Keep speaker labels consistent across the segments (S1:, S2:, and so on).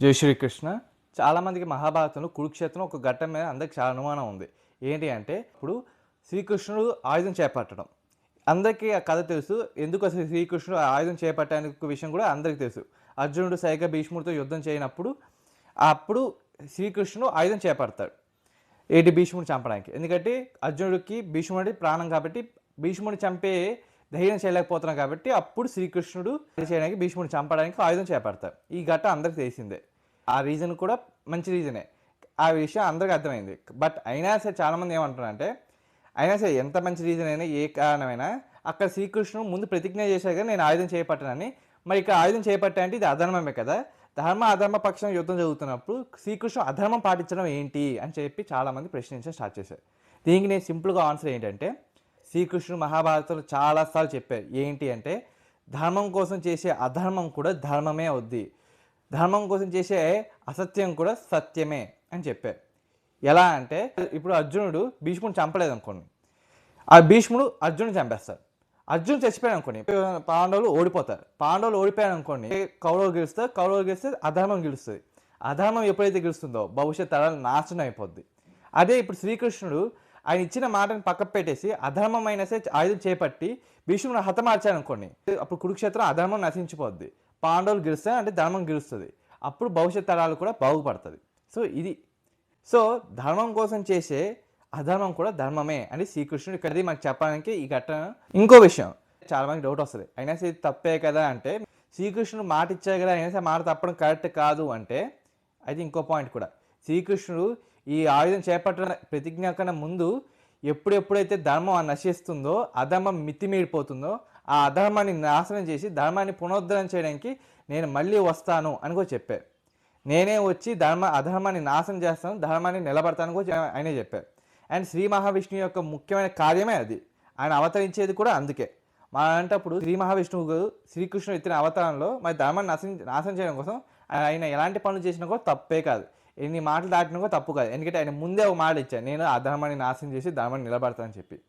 S1: జై శ్రీకృష్ణ. చాలామందికి మహాభారతంలో కురుక్షేత్రం ఒక ఘట్టం మీద అందరికి చాలా అనుమానం ఉంది. ఏంటి అంటే ఇప్పుడు శ్రీకృష్ణుడు ఆయుధం చేపట్టడం. అందరికీ ఆ కథ తెలుసు. ఎందుకు అసలు శ్రీకృష్ణుడు ఆయుధం చేపట్టడానికి విషయం కూడా అందరికీ తెలుసు. అర్జునుడు సైగ భీష్ముడితో యుద్ధం చేయనప్పుడు అప్పుడు శ్రీకృష్ణుడు ఆయుధం చేపడతాడు. ఏటి భీష్ముడిని చంపడానికి? ఎందుకంటే అర్జునుడికి భీష్ముడి ప్రాణం కాబట్టి భీష్ముడిని చంపే ధైర్యం చేయలేకపోతున్నాం కాబట్టి అప్పుడు శ్రీకృష్ణుడు చేయడానికి భీష్ముడిని చంపడానికి ఆయుధం చేపడతారు. ఈ ఘట అందరికి తెలిసిందే. ఆ రీజన్ కూడా మంచి రీజనే ఆ విషయం అందరికి అర్థమైంది. బట్ అయినా సరే చాలామంది ఏమంటారంటే అయినా సరే ఎంత మంచి రీజన్ అయినా ఏ కారణమైనా అక్కడ శ్రీకృష్ణుడు ముందు ప్రతిజ్ఞ చేశాక నేను ఆయుధం చేపట్టనని. మరి ఇక్కడ ఆయుధం చేపట్టా అంటే ఇది అధర్మమే కదా. ధర్మ అధర్మ పక్షం యుద్ధం జరుగుతున్నప్పుడు శ్రీకృష్ణుడు అధర్మం పాటించడం ఏంటి అని చెప్పి చాలామంది ప్రశ్నించడం స్టార్ట్ చేశారు. దీనికి నేను సింపుల్గా ఆన్సర్ ఏంటంటే శ్రీకృష్ణుడు మహాభారతంలో చాలాసార్లు చెప్పారు. ఏంటి అంటే ధర్మం కోసం చేసే అధర్మం కూడా ధర్మమే అవుద్ది. ధర్మం కోసం చేసే అసత్యం కూడా సత్యమే అని చెప్పారు. ఎలా అంటే ఇప్పుడు అర్జునుడు భీష్ముడు చంపలేదు అనుకోండి ఆ భీష్ముడు అర్జునుడు చంపేస్తాడు. అర్జున్ చచ్చిపోయాడు అనుకోండి. పాండవులు ఓడిపోతారు. పాండవులు ఓడిపోయారు అనుకోండి కౌరవులు గెలుస్తారు. కౌరవులు గెలిస్తే అధర్మం గెలుస్తుంది. అధర్మం ఎప్పుడైతే గెలుస్తుందో భవిష్యత్ తరాలు నాశనం అయిపోద్ది. అదే ఇప్పుడు శ్రీకృష్ణుడు ఆయన ఇచ్చిన మాటను పక్క పెట్టేసి అధర్మమైన ఆయుధం చేపట్టి భీష్ముడు హతమార్చాడు అనుకోండి అప్పుడు కురుక్షేత్రం అధర్మం నశించిపోద్ది. పాండవులు గెలుస్తే అంటే ధర్మం గెలుస్తుంది. అప్పుడు భవిష్యత్ తరాలు కూడా బాగుపడుతుంది. సో ఇది సో ధర్మం కోసం చేసే అధర్మం కూడా ధర్మమే అని శ్రీకృష్ణుడు ఇక్కడ మనకు చెప్పడానికి ఈ ఘటన. ఇంకో విషయం చాలా మంది డౌట్ వస్తుంది. అయినా సరే తప్పే కదా అంటే శ్రీకృష్ణుడు మాట ఇచ్చారు కదా అయినా సరే మాట తప్పడం కరెక్ట్ కాదు అంటే అది ఇంకో పాయింట్ కూడా. శ్రీకృష్ణుడు ఈ ఆయుధం చేపట్టడం ప్రతిజ్ఞ కన్నా ముందు ఎప్పుడెప్పుడైతే ధర్మం నశిస్తుందో అధర్మం మితిమీడిపోతుందో ఆ అధర్మాన్ని నాశనం చేసి ధర్మాన్ని పునరుద్ధరణ చేయడానికి నేను మళ్ళీ వస్తాను అని కూడా చెప్పారు. నేనే వచ్చి ధర్మ అధర్మాన్ని నాశనం చేస్తాను ధర్మాన్ని నిలబడతాను కూడా ఆయనే చెప్పారు. అండ్ శ్రీ మహావిష్ణువు యొక్క ముఖ్యమైన కార్యమే అది. ఆయన అవతరించేది కూడా అందుకే. మా అంటప్పుడు శ్రీ మహావిష్ణువు శ్రీకృష్ణుడు ఇచ్చిన అవతారంలో మరి ధర్మాన్ని నాశనం నాశనం చేయడం కోసం ఆయన ఎలాంటి పనులు చేసినా కూడా తప్పే కాదు. ఎన్ని మాటలు దాటినా కూడా తప్పు కాదు. ఎందుకంటే ఆయన ముందే ఒక మాట ఇచ్చాను నేను ఆ ధర్మాన్ని నాశనం చేసి ధర్మాన్ని నిలబడతానని చెప్పి.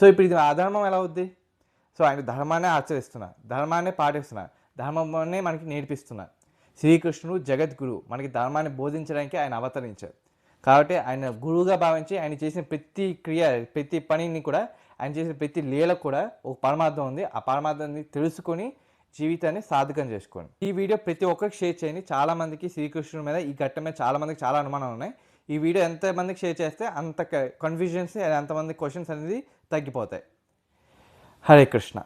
S1: సో ఇప్పుడు ఇది అధర్మం ఎలా అవుద్ది? సో ఆయన ధర్మాన్ని ఆచరిస్తున్నా. ధర్మాన్ని పాటిస్తున్నా. ధర్మాన్ని మనకి నేర్పిస్తున్నా. శ్రీకృష్ణుడు జగద్గురు. మనకి ధర్మాన్ని బోధించడానికి ఆయన అవతరించారు. కాబట్టి ఆయన గురువుగా భావించి ఆయన చేసిన ప్రతి క్రియ ప్రతి పనిని కూడా ఆయన చేసిన ప్రతి లీలకు కూడా ఒక పరమార్థం ఉంది. ఆ పరమార్థాన్ని తెలుసుకొని జీవితాన్ని సాధకం చేసుకోండి. ఈ వీడియో ప్రతి ఒక్కరికి షేర్ చేయండి. చాలా మందికి శ్రీకృష్ణుడి మీద ఈ ఘట్టం మీద చాలా మందికి చాలా అనుమానాలు ఉన్నాయి. ఈ వీడియో ఎంత మందికి షేర్ చేస్తే అంత కన్ఫ్యూజన్స్ అంతమంది క్వశ్చన్స్ అనేది తగ్గిపోతాయి. హరే కృష్ణ.